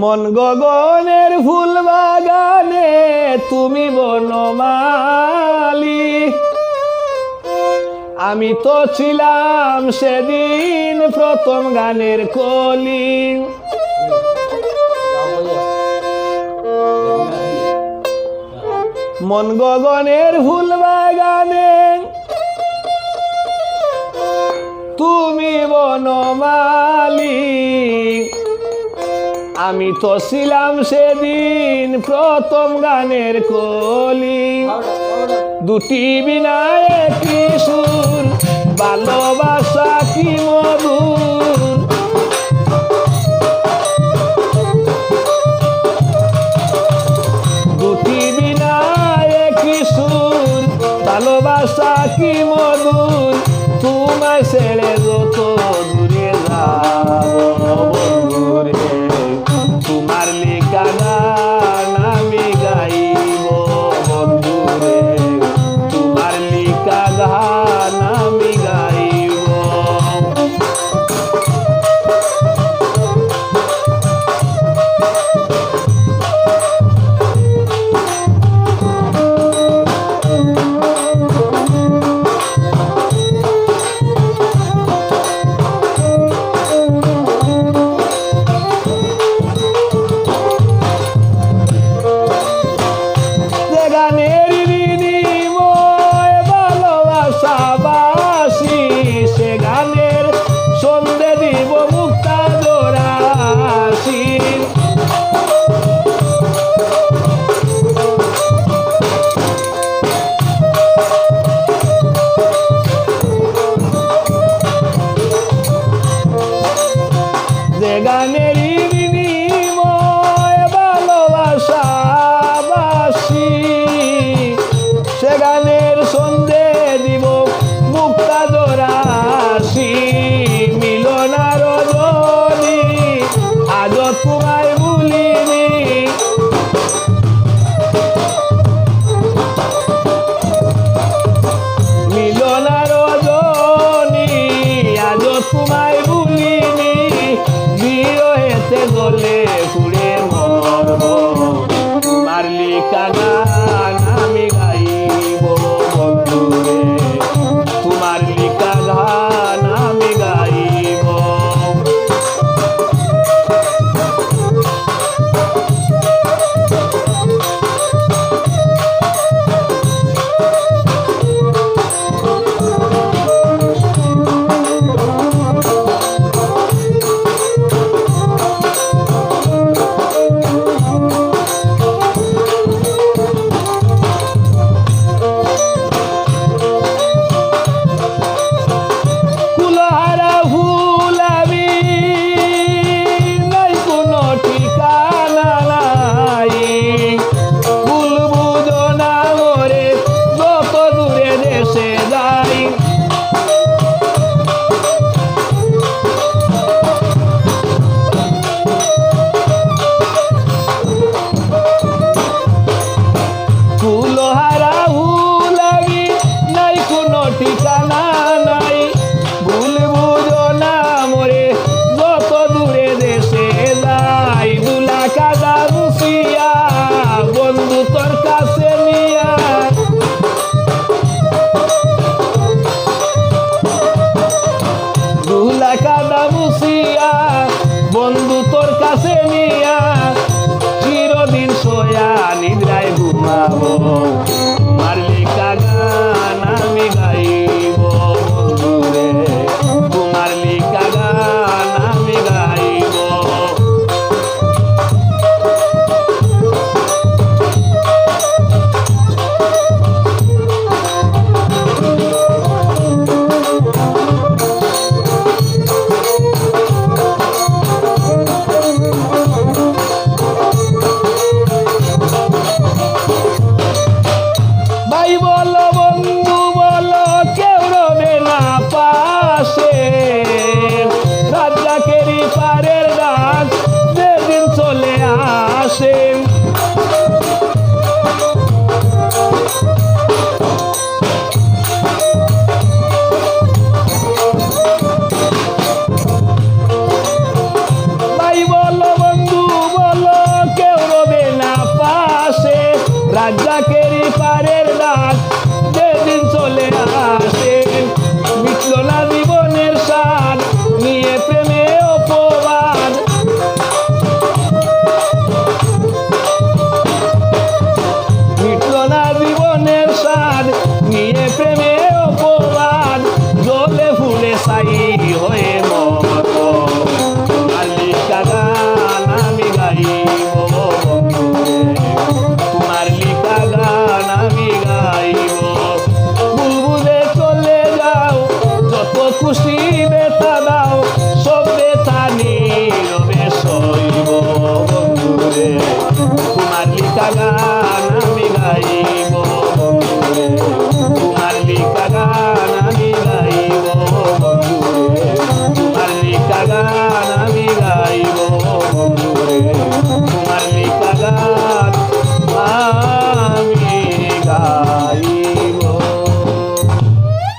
মন গগনের ফুল বাগানে তুমি বনমালি। আমি তো ছিলাম সেদিন প্রথম গানের কলি। মন গগনের ফুল বাগানে তুমি বনমালি। আমি তো ছিলাম সেদিন প্রথম গানের কলি। দুটি বিনায় কিশোর ভালোবাসা কি মধুর? দুটি বিনায় কিশোর ভালোবাসা কি মধুর? তোমায় ছেড়ে যত দূরে যাও সন্ধে দিব মুক্তা দোরাসি মিলনার রজনী আজ তোমায় ভুলিনি। মিলনার রজনী আজ তোমায় ভুলিনি। বিয়েতে গলে পুড়ে চিরদিন সোয়া নিদ্রায় ঘুমাবো। রাজ্জাকের পারের দান kumarlikala